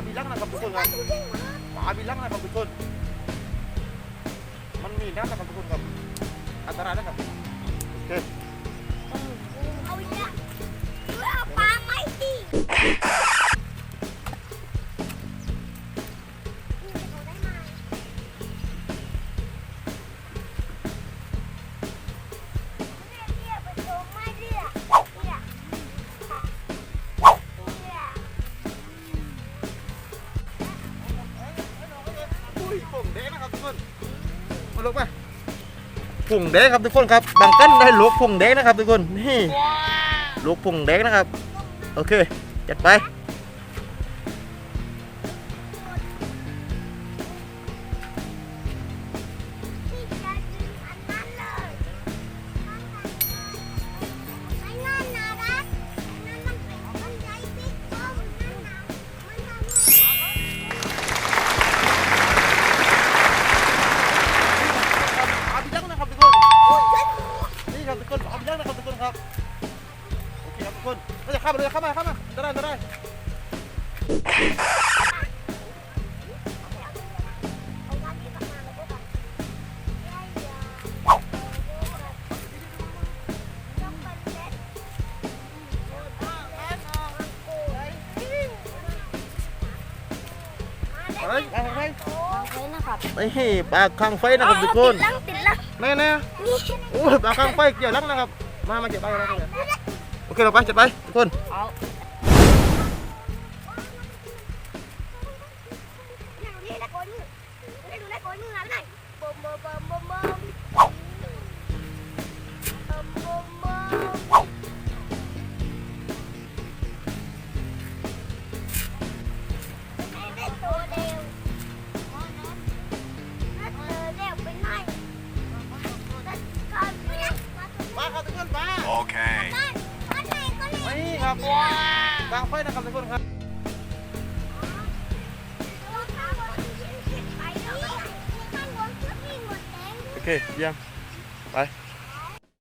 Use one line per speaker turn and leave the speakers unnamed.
bilang na kapukul nga. Maabilang na kapukul. Manmina na kapukul nga. Antara na kapukul. Okay. Awit na. ลง
ไป
ผงแดงครับทุกคนครับบางกันได้ลูกผงแดงนะครับทุกคนนี่ลูกผงแดงนะครับ โอเค จัดไปามยังนะครับทุกคนครับโอเคครับทุกคนเราจะข้ามมาเลยข้ามมาข้ามมาจะได้จะได้
อะ
ไรอะไรไปให้ปากข้างไฟนะครับทุกคน
ติดลังติด
แน่แน่
นี่
โอ้ยปลาคางไฟเกี่ยวลังนะครับ มามาเก็บไปแล้วโอเคเราไปจัดไปทุกคน
อย่า
ครับก
ลา
งไฟนะครับทุกคนครับโอเคเยี่ยมไป